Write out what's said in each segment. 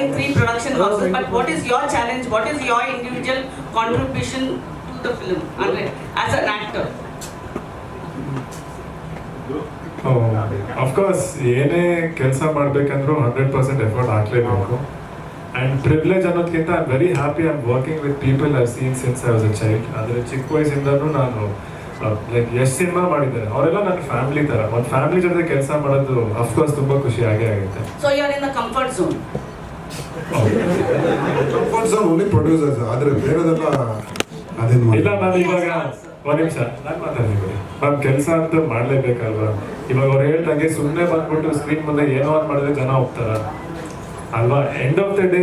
in three production houses, but what is your challenge? What is your individual contribution to the film as an actor? Of course ಏನೇ ಕೆಲಸ ಮಾಡ್ಬೇಕಂದ್ರೂ hundred percent effort ಹಾಕ್ಲೇಬೇಕು and privilege ಅನ್ನೋದಕ್ಕಿಂತ I very happy I working with people I seen since I was a child ಆದರೆ ಚಿಕ್ಕ ವಯಸ್ಸಿಂದನೂ ನಾನು like ಎಷ್ಟು cinema ಮಾಡಿದ್ದಾರೆ ಅವರೆಲ್ಲ ನನ್ನ ಫ್ಯಾಮಿಲಿ ಥರ ಒಂದು ಫ್ಯಾಮಿಲಿ ಜೊತೆ ಕೆಲಸ ಮಾಡೋದು ಅಫ್ಕೋರ್ಸ್ ತುಂಬ ಖುಷಿ ಆಗೇ ಆಗುತ್ತೆ So you are in the comfort zone. Only producers ಆದ್ರೆ ಬೇರೆದೆಲ್ಲ ಅದೇನು ಇಲ್ಲ ನಾನು ಇವಾಗ ಒಂದ್ ನಿಮಿಷ ನಾನು ಮಾತಾಡ್ತೀನಿ ನಮ್ ಕೆಲಸ ಅಂತ ಮಾಡ್ಲೇಬೇಕಲ್ವಾ? ಇವಾಗ ಅವ್ರು ಹೇಳ್ದಂಗೆ ಸುಮ್ಮನೆ ಬಂದ್ಬಿಟ್ಟು ಸ್ಕ್ರೀನ್ ಮುಂದೆ ಏನೋ ಒಂದು ಮಾಡಿದ್ರೆ ಜನ ಹೋಗ್ತಾರ ಅಲ್ವಾ? ಎಂಡ್ ಆಫ್ ದ ಡೇ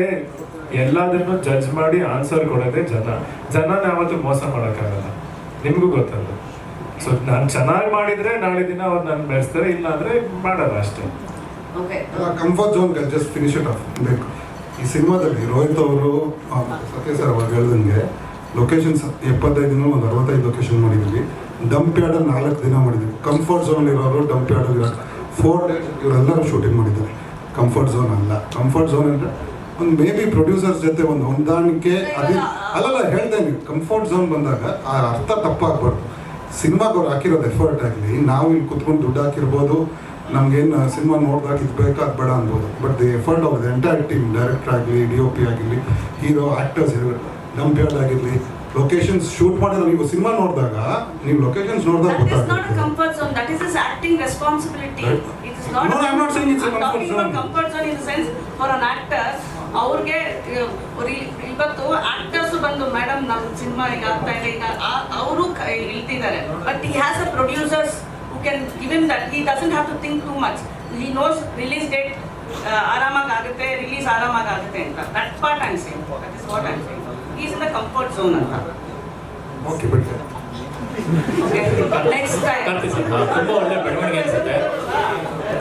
ಎಲ್ಲದನ್ನು ಜಡ್ಜ್ ಮಾಡಿ ಆನ್ಸರ್ ಕೊಡೋದೇ ಜನ. ಜನನ ಯಾವತ್ತೂ ಮೋಸ ಮಾಡೋಕ್ಕಾಗಲ್ಲ. ನಿಮಗೂ ಗೊತ್ತಲ್ಲ ಸೊ ನಾನು ಚೆನ್ನಾಗಿ ಮಾಡಿದ್ರೆ ನಾಳೆ ದಿನ ಅವ್ರು ನನ್ನ ಬೆಳೆಸ್ತಾರೆ ಇಲ್ಲ ಅಂದ್ರೆ ಮಾಡಲ್ಲ ಅಷ್ಟೇ. Comfort zone just finish it off ಬೇಕು. ಈ ಸಿನಿಮಾದಲ್ಲಿ ರೋಹಿತ್ ಅವರು ಸತ್ಯ ಸರ್ ಅವಾಗ ಹೇಳ್ದಂಗೆ ಲೊಕೇಶನ್ಸ್ ಎಪ್ಪತ್ತೈದು ದಿನ ಒಂದು ಅರವತ್ತೈದು ಲೊಕೇಶನ್ ಮಾಡಿದ್ವಿ ಡಂಪ್ ಯಾರ್ಡಲ್ಲಿ ನಾಲ್ಕು ದಿನ ಮಾಡಿದ್ವಿ ಕಂಫರ್ಟ್ ಝೋನ್ ಇರೋರು ಡಂಪ್ ಯಾರ್ಡಲ್ಲಿ ಇರೋ ಫೋರ್ ಡೇಸ್ ಇವರೆಲ್ಲರೂ ಶೂಟಿಂಗ್ ಮಾಡಿದ್ದಾರೆ. ಕಂಫರ್ಟ್ ಝೋನ್ ಅಲ್ಲ. ಕಂಫರ್ಟ್ ಝೋನ್ ಅಂದರೆ ಒಂದು ಮೇ ಬಿ ಪ್ರೊಡ್ಯೂಸರ್ಸ್ ಜೊತೆ ಒಂದು ಹೊಂದಾಣಿಕೆ, ಅದೇ ಅಲ್ಲಲ್ಲ ನೀವು. ಕಂಫರ್ಟ್ ಝೋನ್ ಬಂದಾಗ ಆ ಅರ್ಥ ತಪ್ಪಾಗಬಾರ್ದು. ಸಿನಿಮಾಗೆ ಅವ್ರು ಹಾಕಿರೋದು ಎಫರ್ಟ್ ಆಗಲಿ, ನಾವು ಇಲ್ಲಿ ಕುತ್ಕೊಂಡು ದುಡ್ಡು ಹಾಕಿರ್ಬೋದು. ನಮ್ಗೇನು ಸಿನಿಮಾ ನೋಡಿದಾಗ ಇದು ಬೇಕಾದ ಬೇಡ ಅನ್ಬೋದು but the effort of the entire team director ಆಗಲಿ ಡಿ ಒ ಪಿ ಆಗಿರಲಿ ಹೀರೋ ಆ್ಯಕ್ಟರ್ಸ್ ಡಂಪಿಯಾರ್ಡ್ ಆಗಿರಲಿ ಲೊಕೇಶನ್ಸ್ ಶೂಟ್ ಮಾಡಿದ್ರೆ ನೀವು ಸಿನಿಮಾ ನೋಡಿದಾಗ ನೀವು ಲೊಕೇಶನ್ಸ್ ನೋಡಿದಾಗ ಗೊತ್ತಾಗುತ್ತೆ ಅವ್ರಿಗೆ ಇವತ್ತು ಆಕ್ಟರ್ಸ್ ಬಂದು ಮೇಡಮ್ ನಮ್ಮ ಸಿನಿಮಾ ಈಗ ಆಗ್ತಾ ಇದೆ ಈಗ ಅವರು ಇಳ್ತಿದ್ದಾರೆ but he has a producers who give him that. That doesn't have to to too too much knows release release date ಆರಾಮಾಗಿ ಆಗುತ್ತೆ ರಿಲೀಸ್ ಆರಾಮಾಗಿ ಆಗುತ್ತೆ ಅಂತ that part I'm same that is what I'm same is in the comfort zone ಅಂತ. Okay Okay, okay next ತುಂಬಾ ಒಳ್ಳೆ ಬೆಳವಣಿಗೆ ಅನ್ಸುತ್ತೆ.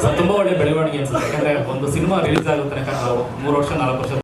ಸರ್ ತುಂಬಾ ಒಳ್ಳೆ ಬೆಳವಣಿಗೆ ಅನ್ಸುತ್ತೆ. ಯಾಕಂದ್ರೆ ಒಂದು ಸಿನಿಮಾ ರಿಲೀಸ್ ಆಗೋ ತನಕ ಮೂರು ವರ್ಷ ನಾಲ್ಕು ವರ್ಷ